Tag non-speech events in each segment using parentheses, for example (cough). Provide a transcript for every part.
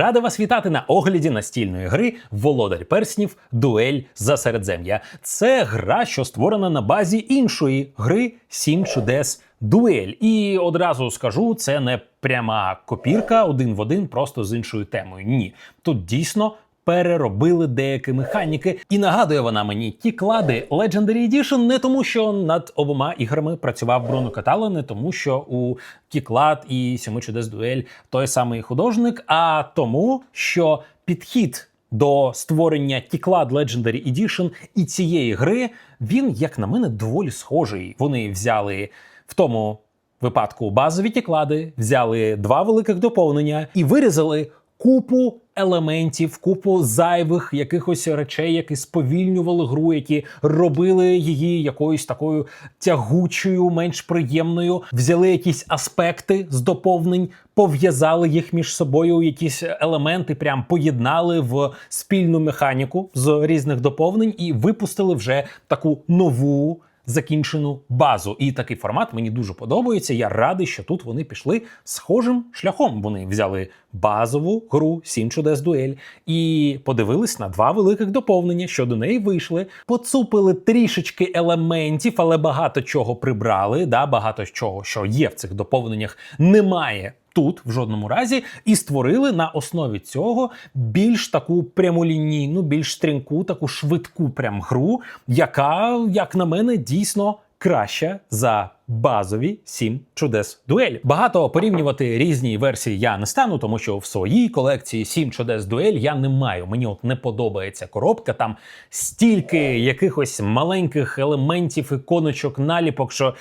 Рада вас вітати на огляді настільної гри Володар перснів Дуель за середзем'я. Це гра, що створена на базі іншої гри Сім чудес Дуель. І одразу скажу, це не пряма копірка один в один, просто з іншою темою. Ні, тут дійсно. Переробили деякі механіки, і нагадує вона мені ті клади Legendary Edition не тому, що над обома іграми працював Бруно Катало, не тому, що у Кіклад і Сьоми чудес дуель той самий художник, а тому, що підхід до створення Кіклад Legendary Edition і цієї гри він, як на мене, доволі схожий. Вони взяли в тому випадку базові тіклади, взяли два великих доповнення і вирізали купу елементів, купу зайвих якихось речей, які сповільнювали гру, які робили її якоюсь такою тягучою, менш приємною. Взяли якісь аспекти з доповнень, пов'язали їх між собою, якісь елементи, прям поєднали в спільну механіку з різних доповнень і випустили вже таку нову закінчену базу. І такий формат мені дуже подобається. Я радий, що тут вони пішли схожим шляхом. Вони взяли базову гру Сім чудес дуель і подивились на два великих доповнення, що до неї вийшли, поцупили трішечки елементів, але багато чого прибрали. Да, багато чого, що є в цих доповненнях, немає. Тут в жодному разі і створили на основі цього більш таку прямолінійну, більш стрінку, таку швидку прям гру, яка, як на мене, дійсно краща за базові сім чудес дуель. Багато порівнювати різні версії я не стану, тому що в своїй колекції сім чудес дуель я не маю. Мені от не подобається коробка. Там стільки якихось маленьких елементів, іконочок, наліпок, що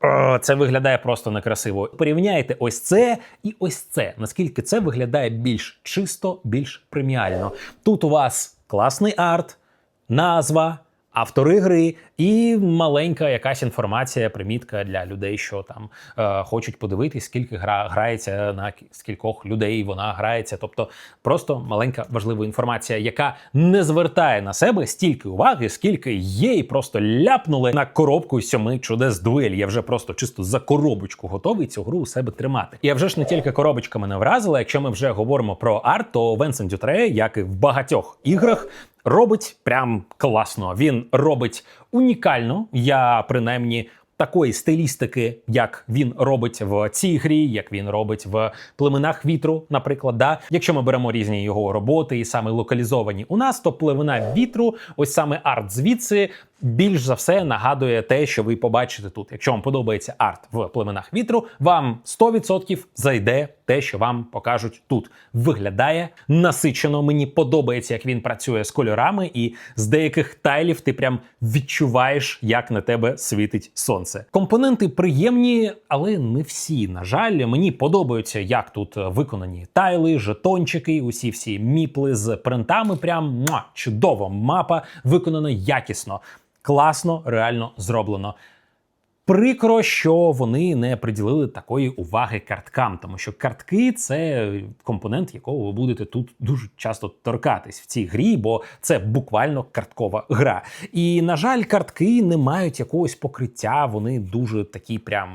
о, це виглядає просто некрасиво. Порівняйте ось це і ось це. Наскільки це виглядає більш чисто, більш преміально. Тут у вас класний арт, назва автори гри і маленька якась інформація, примітка для людей, що там е, хочуть подивитись, скільки гра грається на скількох людей вона грається. Тобто просто маленька важлива інформація, яка не звертає на себе стільки уваги, скільки є, просто ляпнули на коробку сьоми чудес дуель. Я вже просто чисто за коробочку готовий цю гру у себе тримати. І вже ж не тільки коробочка мене вразила. Якщо ми вже говоримо про арт, то Венсен Дютре, як і в багатьох іграх, робить прям класно. Він робить унікально. Я принаймні. Такої стилістики, як він робить в цій грі, як він робить в племенах вітру, наприклад, да. Якщо ми беремо різні його роботи і саме локалізовані у нас, то племена вітру, ось саме арт звідси більш за все нагадує те, що ви побачите тут. Якщо вам подобається арт в племенах вітру, вам 100% зайде те, що вам покажуть тут. Виглядає насичено. Мені подобається, як він працює з кольорами, і з деяких тайлів ти прям відчуваєш, як на тебе світить сонце. Компоненти приємні, але не всі. На жаль, мені подобаються, як тут виконані тайли, жетончики, усі всі міпли з принтами. Прям муа, чудово. Мапа виконана якісно класно, реально зроблено. Прикро, що вони не приділили такої уваги карткам, тому що картки це компонент, якого ви будете тут дуже часто торкатись в цій грі, бо це буквально карткова гра. І на жаль, картки не мають якогось покриття. Вони дуже такі, прям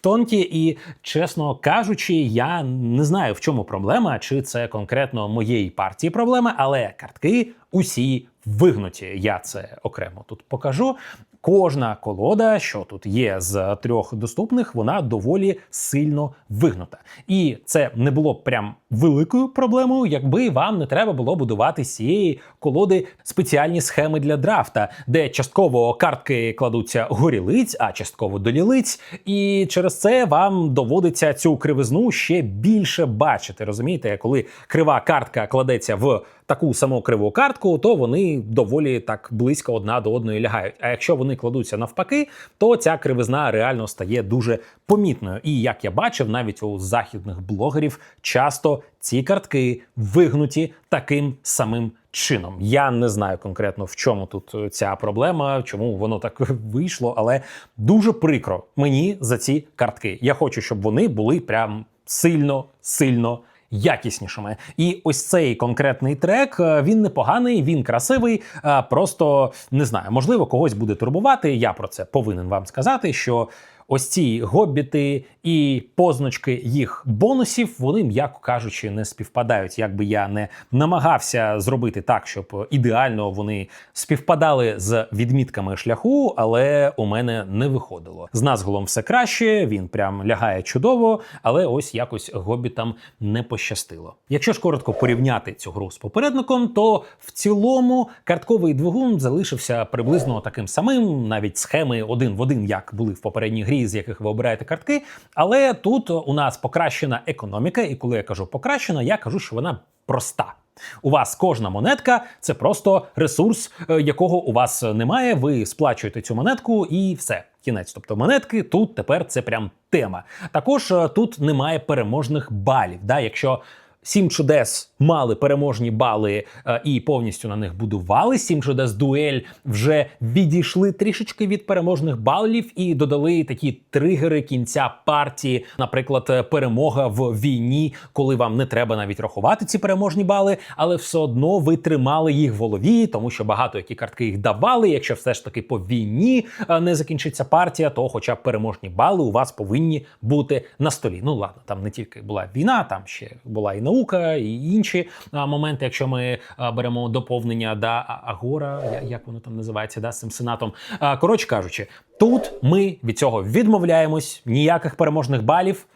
тонкі. І чесно кажучи, я не знаю в чому проблема, чи це конкретно моєї партії проблема, але картки усі вигнуті. Я це окремо тут покажу. Кожна колода, що тут є з трьох доступних, вона доволі сильно вигнута. І це не було б прям великою проблемою, якби вам не треба було будувати з цієї колоди спеціальні схеми для драфта, де частково картки кладуться горілиць, а частково долілиць. І через це вам доводиться цю кривизну ще більше бачити. Розумієте, коли крива картка кладеться в таку саму криву картку, то вони доволі так близько одна до одної лягають. А якщо вони кладуться навпаки, то ця кривизна реально стає дуже помітною. І як я бачив, навіть у західних блогерів часто ці картки вигнуті таким самим. Чином я не знаю конкретно в чому тут ця проблема, чому воно так (laughs) вийшло, але дуже прикро мені за ці картки. Я хочу, щоб вони були прям сильно, сильно якіснішими. І ось цей конкретний трек е, він непоганий, він красивий. Просто не знаю, можливо, когось буде турбувати. Я про це повинен вам сказати, що ось ці гобіти і позначки їх бонусів, вони, м'яко кажучи, не співпадають. Якби я не намагався зробити так, щоб ідеально вони співпадали з відмітками шляху, але у мене не виходило. З назголом все краще, він прям лягає чудово, але ось якось гобітам не пощастило. Якщо ж коротко порівняти цю гру з попередником, то в цілому картковий двигун залишився приблизно таким самим, навіть схеми один в один, як були в попередній грі, з яких ви обираєте картки. Але тут у нас покращена економіка, і коли я кажу покращена, я кажу, що вона проста. У вас кожна монетка це просто ресурс, е, якого у вас немає. Ви сплачуєте цю монетку і все. Кінець, тобто монетки тут тепер це прям тема. Також е, тут немає переможних балів. Да? Якщо Сім чудес мали переможні бали е, і повністю на них будували. Сім чудес дуель вже відійшли трішечки від переможних балів і додали такі тригери кінця партії, наприклад, е, перемога в війні, коли вам не треба навіть рахувати ці переможні бали, але все одно ви тримали їх в голові, тому що багато які картки їх давали. Якщо все ж таки по війні е, не закінчиться партія, то хоча б переможні бали у вас повинні бути на столі. Ну ладно, там не тільки була війна, там ще була і наука, і інші моменти. Якщо ми беремо доповнення да Агора, як воно там називається, да, з цим сенатом. Коротше кажучи, тут ми від цього відмовляємось, ніяких переможних балів,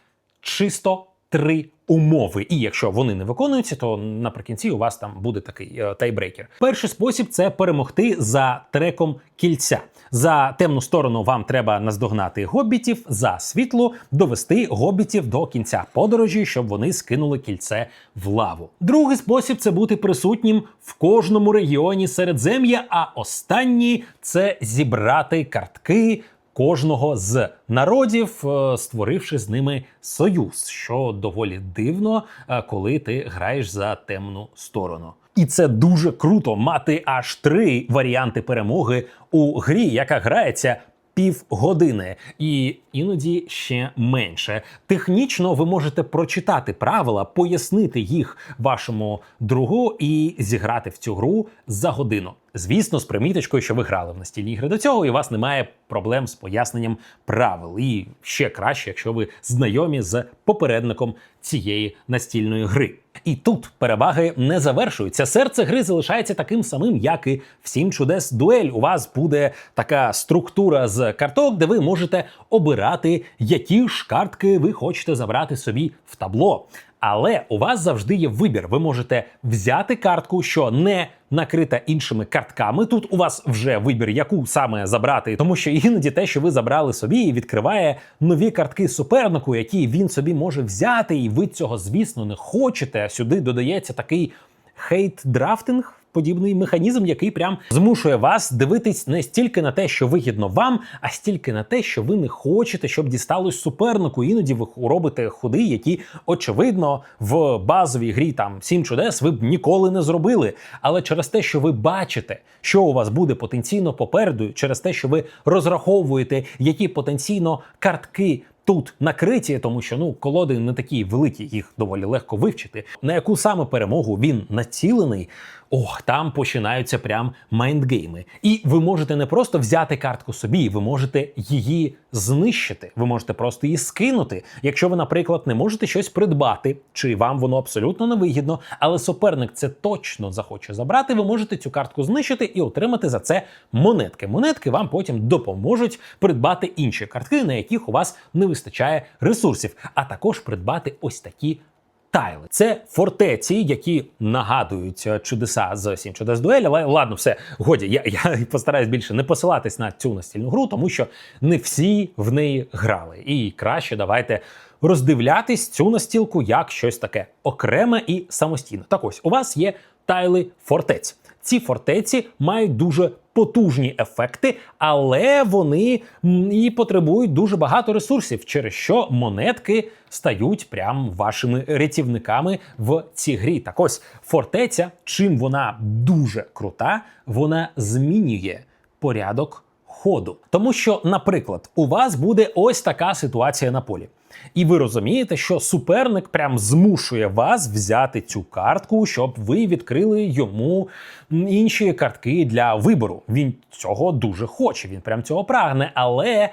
чисто три умови. І якщо вони не виконуються, то наприкінці у вас там буде такий е, тайбрейкер. Перший спосіб це перемогти за треком кільця. За темну сторону вам треба наздогнати гобітів, за світло довести гобітів до кінця подорожі, щоб вони скинули кільце в лаву. Другий спосіб це бути присутнім в кожному регіоні Середзем'я. А останній це зібрати картки кожного з народів, е, створивши з ними союз, що доволі дивно, е, коли ти граєш за темну сторону. І це дуже круто мати аж три варіанти перемоги у грі, яка грається. Півгодини і іноді ще менше. Технічно ви можете прочитати правила, пояснити їх вашому другу і зіграти в цю гру за годину. Звісно, з приміточкою, що ви грали в настільні ігри до цього, і у вас немає проблем з поясненням правил. І ще краще, якщо ви знайомі з попередником цієї настільної гри. І тут переваги не завершуються. Серце гри залишається таким самим, як і в «Сім чудес дуель. У вас буде така структура з карток, де ви можете обирати, які ж картки ви хочете забрати собі в табло. Але у вас завжди є вибір. Ви можете взяти картку, що не накрита іншими картками. Тут у вас вже вибір, яку саме забрати, тому що іноді те, що ви забрали собі, відкриває нові картки супернику, які він собі може взяти, і ви цього, звісно, не хочете. Сюди додається такий хейт-драфтинг. Подібний механізм, який прям змушує вас дивитись не стільки на те, що вигідно вам, а стільки на те, що ви не хочете, щоб дісталось супернику. Іноді ви робите ходи, які очевидно в базовій грі там сім чудес ви б ніколи не зробили. Але через те, що ви бачите, що у вас буде потенційно попереду, через те, що ви розраховуєте, які потенційно картки тут накриті, тому що ну колоди не такі великі, їх доволі легко вивчити. На яку саме перемогу він націлений? Ох, там починаються прям майндгейми. І ви можете не просто взяти картку собі, ви можете її знищити. Ви можете просто її скинути. Якщо ви, наприклад, не можете щось придбати, чи вам воно абсолютно невигідно, але суперник це точно захоче забрати, ви можете цю картку знищити і отримати за це монетки. Монетки вам потім допоможуть придбати інші картки, на яких у вас не вистачає ресурсів, а також придбати ось такі. Тайли це фортеці, які нагадують чудеса з сім чудес дуель. Але ладно, все годі. Я я (laughs) постараюсь більше не посилатись на цю настільну гру, тому що не всі в неї грали. І краще давайте роздивлятись цю настілку як щось таке окреме і самостійне. Так ось у вас є тайли фортець. Ці фортеці мають дуже потужні ефекти, але вони і потребують дуже багато ресурсів, через що монетки стають прям вашими рятівниками в цій грі. Так ось фортеця, чим вона дуже крута, вона змінює порядок ходу. Тому що, наприклад, у вас буде ось така ситуація на полі. І ви розумієте, що суперник прям змушує вас взяти цю картку, щоб ви відкрили йому інші картки для вибору. Він цього дуже хоче, він прям цього прагне, але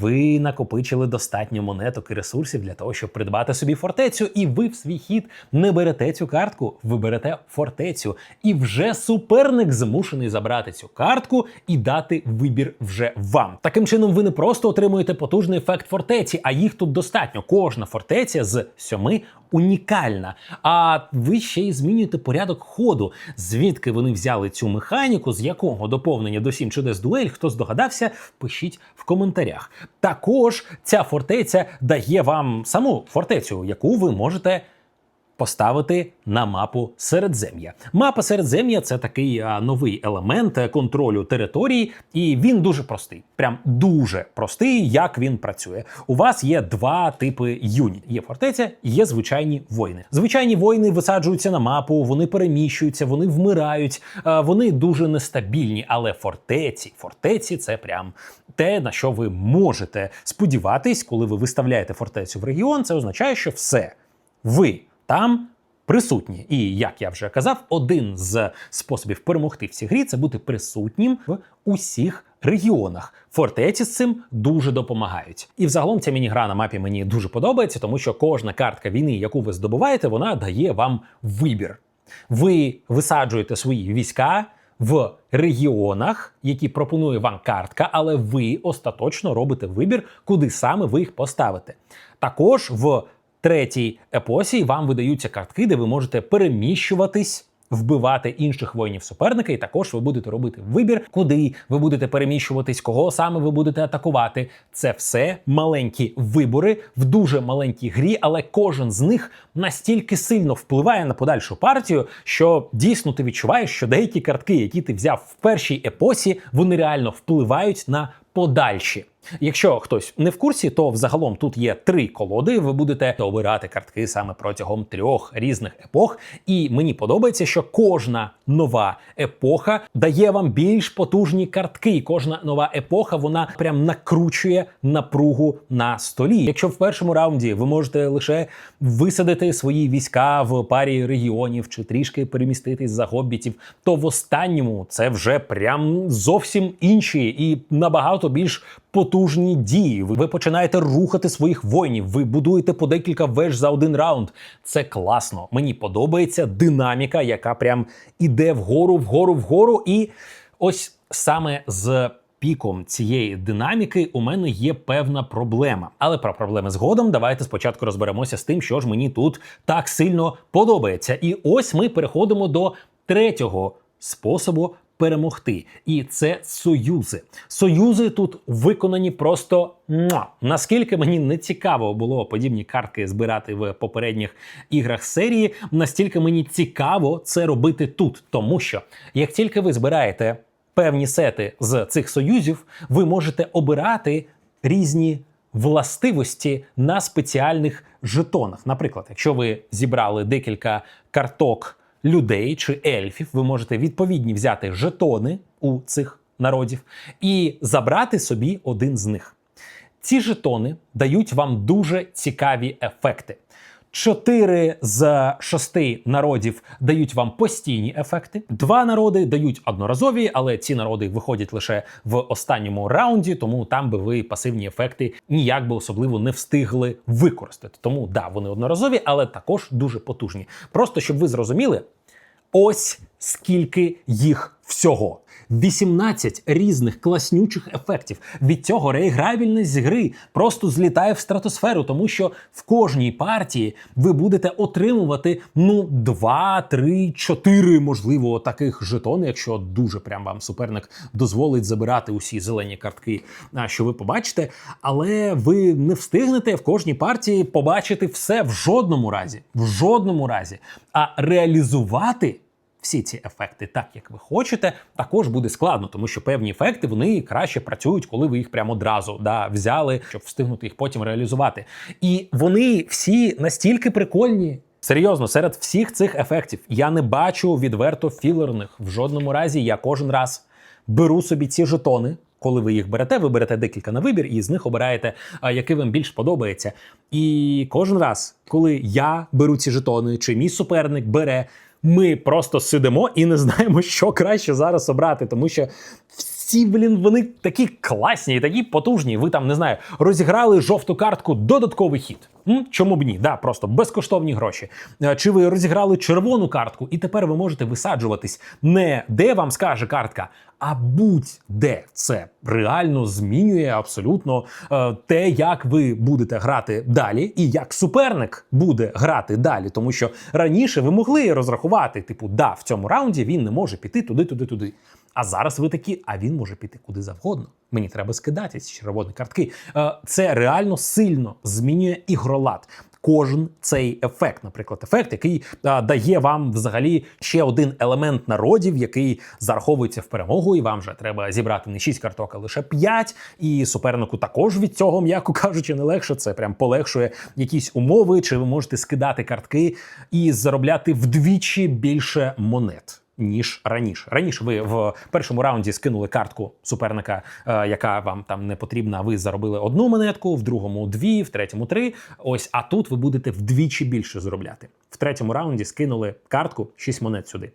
ви накопичили достатньо монеток і ресурсів для того, щоб придбати собі фортецю, і ви в свій хід не берете цю картку, ви берете фортецю. І вже суперник змушений забрати цю картку і дати вибір вже вам. Таким чином, ви не просто отримуєте потужний ефект фортеці, а їх тут достатньо. Кожна фортеця з сьоми унікальна. А ви ще й змінюєте порядок ходу, звідки вони взяли цю механіку, з якого доповнення до сім чудес дуель, хто здогадався, пишіть в коментарях. Також ця фортеця дає вам саму фортецю, яку ви можете поставити на мапу Середзем'я. Мапа Середзем'я це такий новий елемент е, контролю території, і він дуже простий. Прям дуже простий, як він працює. У вас є два типи юніт: є фортеця, є звичайні воїни. Звичайні воїни висаджуються на мапу, вони переміщуються, вони вмирають, а, вони дуже нестабільні. Але фортеці, фортеці це прям те, на що ви можете сподіватись, коли ви виставляєте фортецю в регіон. Це означає, що все ви там присутні. І як я вже казав, один з способів перемогти в цій грі це бути присутнім в усіх регіонах. Фортеці з цим дуже допомагають. І взагалом ця міні-гра на мапі мені дуже подобається, тому що кожна картка війни, яку ви здобуваєте, вона дає вам вибір. Ви висаджуєте свої війська. В регіонах, які пропонує вам картка, але ви остаточно робите вибір, куди саме ви їх поставите. Також в третій епосі вам видаються картки, де ви можете переміщуватись. Вбивати інших воїнів суперника, і також ви будете робити вибір, куди ви будете переміщуватись, кого саме ви будете атакувати. Це все маленькі вибори в дуже маленькій грі, але кожен з них настільки сильно впливає на подальшу партію, що дійсно ти відчуваєш, що деякі картки, які ти взяв в першій епосі, вони реально впливають на подальші. Якщо хтось не в курсі, то взагалом тут є три колоди. Ви будете обирати картки саме протягом трьох різних епох. І мені подобається, що кожна нова епоха дає вам більш потужні картки. І Кожна нова епоха вона прям накручує напругу на столі. Якщо в першому раунді ви можете лише висадити свої війська в парі регіонів чи трішки переміститись за гоббітів, то в останньому це вже прям зовсім інші і набагато більш потужні дії. Ви починаєте рухати своїх воїнів. Ви будуєте по декілька веж за один раунд. Це класно. Мені подобається динаміка, яка прям іде вгору, вгору, вгору. І ось саме з. Піком цієї динаміки у мене є певна проблема. Але про проблеми згодом давайте спочатку розберемося з тим, що ж мені тут так сильно подобається. І ось ми переходимо до третього способу перемогти. І це союзи. Союзи тут виконані просто муа. наскільки мені не цікаво було подібні картки збирати в попередніх іграх серії, настільки мені цікаво це робити тут, тому що як тільки ви збираєте певні сети з цих союзів, ви можете обирати різні властивості на спеціальних жетонах. Наприклад, якщо ви зібрали декілька карток людей чи ельфів, ви можете відповідні взяти жетони у цих народів і забрати собі один з них. Ці жетони дають вам дуже цікаві ефекти. Чотири з шести народів дають вам постійні ефекти. Два народи дають одноразові, але ці народи виходять лише в останньому раунді, тому там би ви пасивні ефекти ніяк би особливо не встигли використати. Тому да, вони одноразові, але також дуже потужні. Просто щоб ви зрозуміли, ось скільки їх всього. 18 різних класнючих ефектів. Від цього реіграбільність гри просто злітає в стратосферу, тому що в кожній партії ви будете отримувати ну 2, 3, 4, можливо, таких жетони, якщо дуже прям вам суперник дозволить забирати усі зелені картки, що ви побачите. Але ви не встигнете в кожній партії побачити все в жодному разі. В жодному разі. А реалізувати всі ці ефекти так, як ви хочете, також буде складно, тому що певні ефекти вони краще працюють, коли ви їх прямо одразу да, взяли, щоб встигнути їх потім реалізувати. І вони всі настільки прикольні. Серйозно, серед всіх цих ефектів я не бачу відверто філерних. В жодному разі я кожен раз беру собі ці жетони. коли ви їх берете, ви берете декілька на вибір і з них обираєте, який вам більш подобається. І кожен раз, коли я беру ці жетони, чи мій суперник бере, ми просто сидимо і не знаємо, що краще зараз обрати, тому що. Всі, блін, вони такі класні такі потужні. Ви там не знаю, розіграли жовту картку, додатковий хід. М? Чому б ні? Да, просто безкоштовні гроші. Е, Чи ви розіграли червону картку, і тепер ви можете висаджуватись не де вам скаже картка, а будь-де це реально змінює абсолютно е, те, як ви будете грати далі, і як суперник буде грати далі. Тому що раніше ви могли розрахувати, типу, да, в цьому раунді він не може піти туди, туди, туди. А зараз ви такі, а він може піти куди завгодно. Мені треба скидати ці червоні картки. Е, Це реально сильно змінює ігролад. Кожен цей ефект, наприклад, ефект, який а, дає вам взагалі ще один елемент народів, який зараховується в перемогу, і вам вже треба зібрати не 6 карток, а лише 5. І супернику також від цього, м'яко кажучи, не легше. Це прям полегшує якісь умови, чи ви можете скидати картки і заробляти вдвічі більше монет ніж раніше. Раніше ви в першому раунді скинули картку суперника, е, яка вам там не потрібна. Ви заробили одну монетку, в другому дві, в третьому три. Ось, а тут ви будете вдвічі більше заробляти. В третьому раунді скинули картку 6 монет сюди.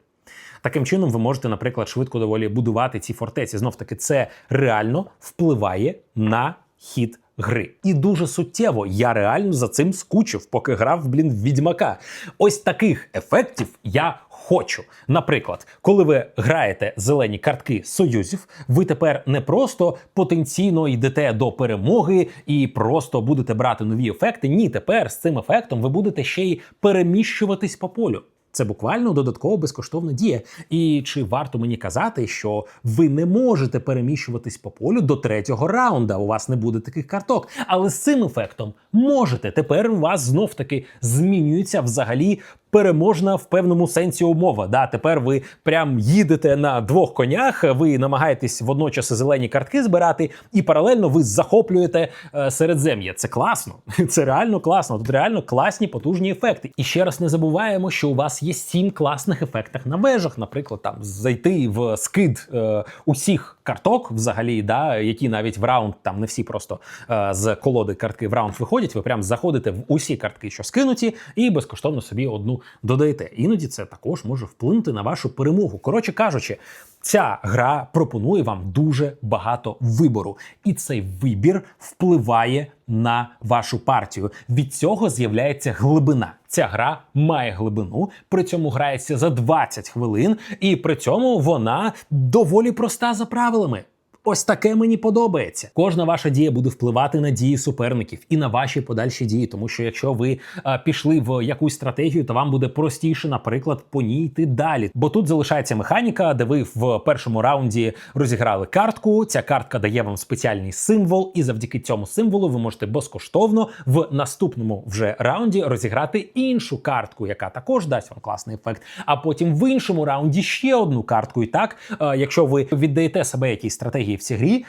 Таким чином, ви можете, наприклад, швидко доволі будувати ці фортеці. Знов таки, це реально впливає на хід гри. І дуже суттєво я реально за цим скучив, поки грав блін в відьмака. Ось таких ефектів я хочу. Наприклад, коли ви граєте зелені картки союзів, ви тепер не просто потенційно йдете до перемоги і просто будете брати нові ефекти. Ні, тепер з цим ефектом ви будете ще й переміщуватись по полю. Це буквально додаткова безкоштовна дія. І чи варто мені казати, що ви не можете переміщуватись по полю до третього раунда? У вас не буде таких карток. Але з цим ефектом можете. Тепер у вас знов таки змінюється взагалі переможна в певному сенсі умова. Да, тепер ви прям їдете на двох конях, ви намагаєтесь водночас зелені картки збирати, і паралельно ви захоплюєте е, середзем'я. Це класно, (laughs) це реально класно. Тут реально класні потужні ефекти. І ще раз не забуваємо, що у вас є сім класних ефектах на вежах. Наприклад, там зайти в скид е, усіх карток, взагалі, да, які навіть в раунд там не всі просто е, з колоди картки в раунд виходять. Ви прям заходите в усі картки, що скинуті, і безкоштовно собі одну додаєте. Іноді це також може вплинути на вашу перемогу. Коротше кажучи, ця гра пропонує вам дуже багато вибору, і цей вибір впливає на вашу партію. Від цього з'являється глибина. Ця гра має глибину, при цьому грається за 20 хвилин, і при цьому вона доволі проста за правилами. Ось таке мені подобається. Кожна ваша дія буде впливати на дії суперників і на ваші подальші дії. Тому що якщо ви а, пішли в якусь стратегію, то вам буде простіше, наприклад, по ній йти далі. Бо тут залишається механіка, де ви в першому раунді розіграли картку. Ця картка дає вам спеціальний символ, і завдяки цьому символу ви можете безкоштовно в наступному вже раунді розіграти іншу картку, яка також дасть вам класний ефект. А потім в іншому раунді ще одну картку. І так, а, якщо ви віддаєте себе якійсь стратегії в цій грі,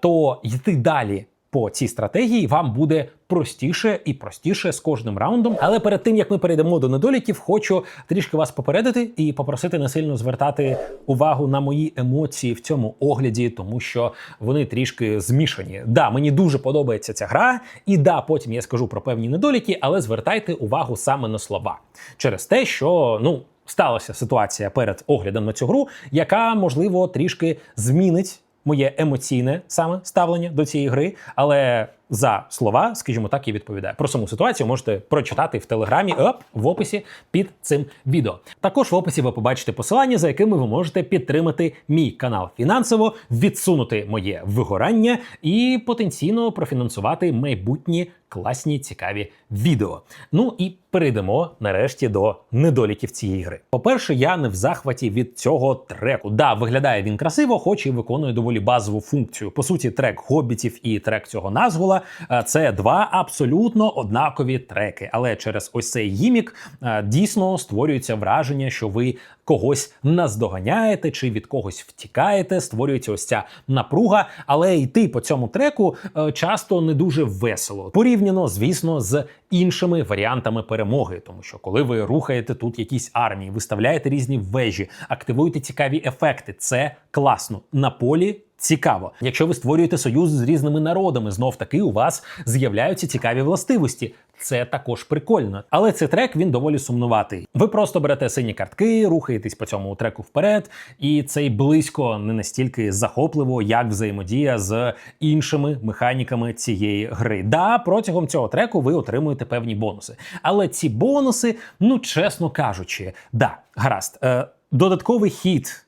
то йти далі по цій стратегії вам буде простіше і простіше з кожним раундом. Але перед тим як ми перейдемо до недоліків, хочу трішки вас попередити і попросити не сильно звертати увагу на мої емоції в цьому огляді, тому що вони трішки змішані. Да, мені дуже подобається ця гра, і да, потім я скажу про певні недоліки, але звертайте увагу саме на слова через те, що ну. Сталася ситуація перед оглядом на цю гру, яка можливо трішки змінить моє емоційне саме ставлення до цієї гри, але за слова, скажімо так, і відповідає. Про саму ситуацію можете прочитати в телеграмі оп, в описі під цим відео. Також в описі ви побачите посилання, за якими ви можете підтримати мій канал фінансово, відсунути моє вигорання і потенційно профінансувати майбутні класні цікаві відео. Ну і перейдемо нарешті до недоліків цієї гри. По-перше, я не в захваті від цього треку. Да, виглядає він красиво, хоч і виконує доволі базову функцію. По суті, трек хобітів і трек цього назвола е, це два абсолютно однакові треки. Але через ось цей гімік е, дійсно створюється враження, що ви когось наздоганяєте чи від когось втікаєте. Створюється ось ця напруга, але йти по цьому треку е, часто не дуже весело. Порівняно, звісно, з іншими варіантами перемоги, тому що коли ви рухаєте тут якісь армії, виставляєте різні вежі, активуєте цікаві ефекти, це класно на полі. Цікаво, якщо ви створюєте союз з різними народами, знов таки у вас з'являються цікаві властивості. Це також прикольно. Але цей трек він доволі сумнуватий. Ви просто берете сині картки, рухаєтесь по цьому треку вперед, і цей близько не настільки захопливо, як взаємодія з іншими механіками цієї гри. Да, протягом цього треку ви отримуєте певні бонуси. Але ці бонуси, ну чесно кажучи, да, гаразд, е, додатковий хід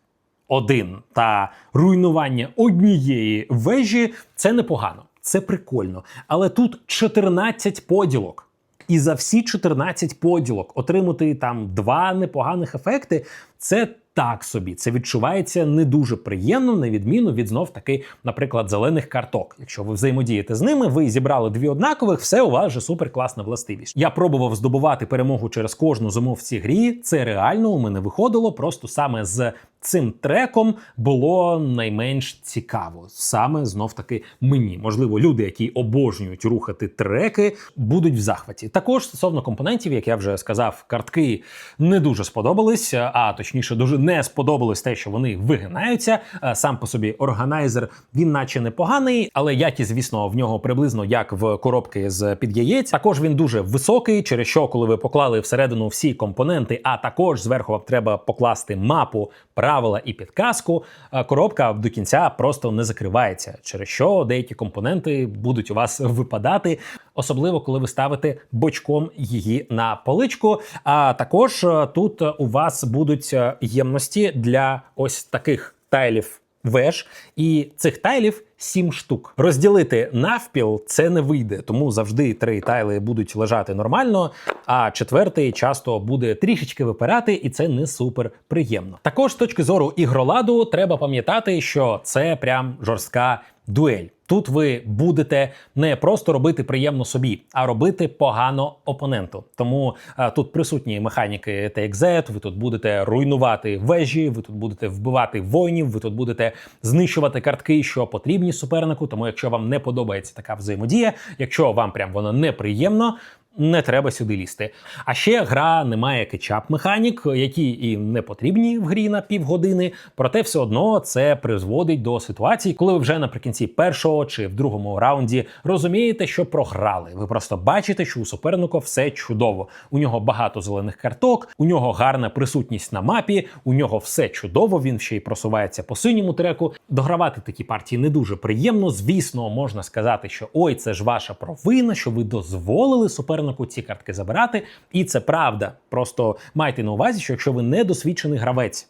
один та руйнування однієї вежі це непогано, це прикольно. Але тут 14 поділок. І за всі 14 поділок отримати там два непоганих ефекти це так собі. Це відчувається не дуже приємно, на відміну від знов таки, наприклад, зелених карток. Якщо ви взаємодієте з ними, ви зібрали дві однакових, все у вас вже супер класна властивість. Я пробував здобувати перемогу через кожну зиму в цій грі. Це реально у мене виходило. Просто саме з цим треком було найменш цікаво. Саме знов таки мені. Можливо, люди, які обожнюють рухати треки, будуть в захваті. Також стосовно компонентів, як я вже сказав, картки не дуже сподобались, а точніше, дуже не сподобалось те, що вони вигинаються. Е, Сам по собі органайзер він, наче непоганий, але якість, звісно, в нього приблизно як в коробки з під яєць. Також він дуже високий, через що, коли ви поклали всередину всі компоненти, а також зверху вам треба покласти мапу, правила і підказку. Коробка до кінця просто не закривається, через що деякі компоненти будуть у вас випадати, особливо коли ви ставите бочком її на поличку. А також е, тут у вас будуть е, ємності для ось таких тайлів. Веж, і цих тайлів сім штук. Розділити навпіл це не вийде, тому завжди три тайли будуть лежати нормально, а четвертий часто буде трішечки випирати, і це не супер приємно. Також з точки зору ігроладу треба пам'ятати, що це прям жорстка дуель. Тут ви будете не просто робити приємно собі, а робити погано опоненту. Тому а, тут присутні механіки TXZ, ви тут будете руйнувати вежі, ви тут будете вбивати воїнів, ви тут будете знищувати картки, що потрібні супернику. Тому, якщо вам не подобається така взаємодія, якщо вам прям воно неприємно. Не треба сюди лізти. А ще гра не має кетчап механік, які і не потрібні в грі на півгодини. Проте все одно це призводить до ситуації, коли ви вже наприкінці першого чи в другому раунді розумієте, що програли. Ви просто бачите, що у суперника все чудово. У нього багато зелених карток, у нього гарна присутність на мапі, у нього все чудово. Він ще й просувається по синьому треку. Догравати такі партії не дуже приємно. Звісно, можна сказати, що ой, це ж ваша провина, що ви дозволили супернику ці картки забирати. І це правда. Просто майте на увазі, що якщо ви не досвідчений гравець.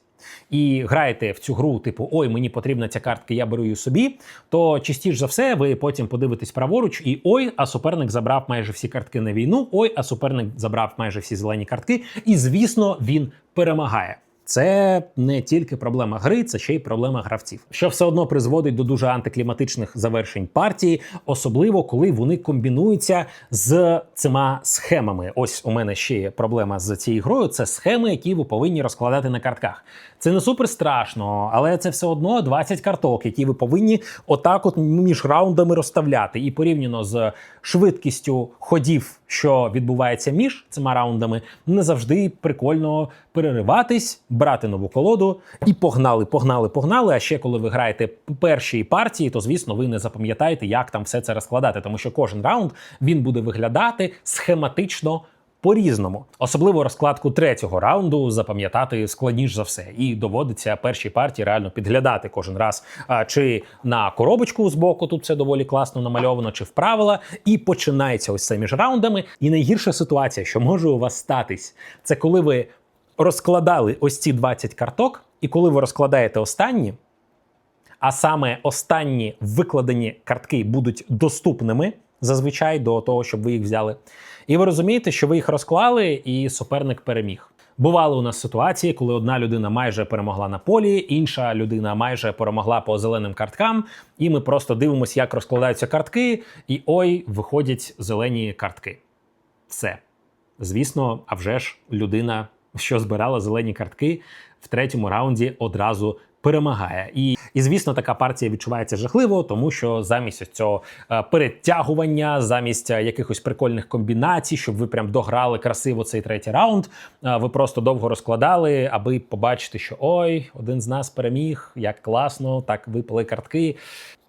І граєте в цю гру, типу, ой, мені потрібна ця картка, я беру її собі. То частіше за все, ви потім подивитесь праворуч, і ой, а суперник забрав майже всі картки на війну. Ой, а суперник забрав майже всі зелені картки. І звісно, він перемагає. Це не тільки проблема гри, це ще й проблема гравців, що все одно призводить до дуже антикліматичних завершень партії, особливо коли вони комбінуються з цими схемами. Ось у мене ще є проблема з цією грою. Це схеми, які ви повинні розкладати на картках. Це не супер страшно, але це все одно 20 карток, які ви повинні отак, от між раундами розставляти. І порівняно з швидкістю ходів, що відбувається між цими раундами, не завжди прикольно перериватись, брати нову колоду і погнали, погнали, погнали. А ще коли ви граєте першій партії, то звісно ви не запам'ятаєте, як там все це розкладати, тому що кожен раунд він буде виглядати схематично. По-різному, особливо розкладку третього раунду запам'ятати складніш за все, і доводиться першій партії реально підглядати кожен раз, чи на коробочку з боку тут все доволі класно намальовано, чи в правила, і починається ось це між раундами. І найгірша ситуація, що може у вас статись, це коли ви розкладали ось ці 20 карток, і коли ви розкладаєте останні, а саме останні викладені картки будуть доступними зазвичай до того, щоб ви їх взяли. І ви розумієте, що ви їх розклали, і суперник переміг. Бували у нас ситуації, коли одна людина майже перемогла на полі, інша людина майже перемогла по зеленим карткам, і ми просто дивимося, як розкладаються картки, і ой, виходять зелені картки. Все. Звісно, а вже ж людина, що збирала зелені картки, в третьому раунді одразу перемагає. І, і звісно, така партія відчувається жахливо, тому що замість цього е, перетягування, замість е, якихось прикольних комбінацій, щоб ви прям дограли красиво цей третій раунд. е, Ви просто довго розкладали, аби побачити, що ой, один з нас переміг, як класно, так випали картки.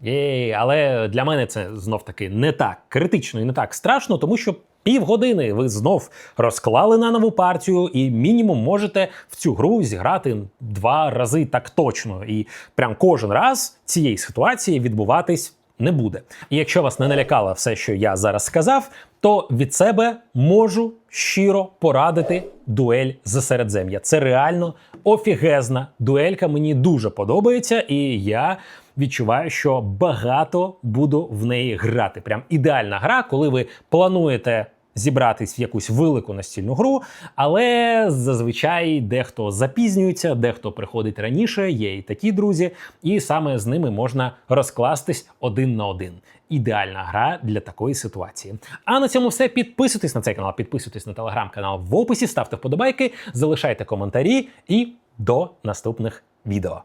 Єй, але для мене це знов таки не так критично і не так страшно, тому що півгодини ви знов розклали на нову партію, і мінімум можете в цю гру зіграти два рази так точно. І прям кожен раз цієї ситуації відбуватись не буде. І якщо вас не налякало все, що я зараз сказав, то від себе можу щиро порадити дуель за середзем'я. Це реально офігезна дуелька. Мені дуже подобається, і я відчуваю, що багато буду в неї грати. Прям ідеальна гра, коли ви плануєте. Зібратись в якусь велику настільну гру, але зазвичай дехто запізнюється, дехто приходить раніше, є і такі друзі, і саме з ними можна розкластись один на один. Ідеальна гра для такої ситуації. А на цьому все. Підписуйтесь на цей канал, підписуйтесь на телеграм-канал в описі, ставте вподобайки, залишайте коментарі і до наступних відео.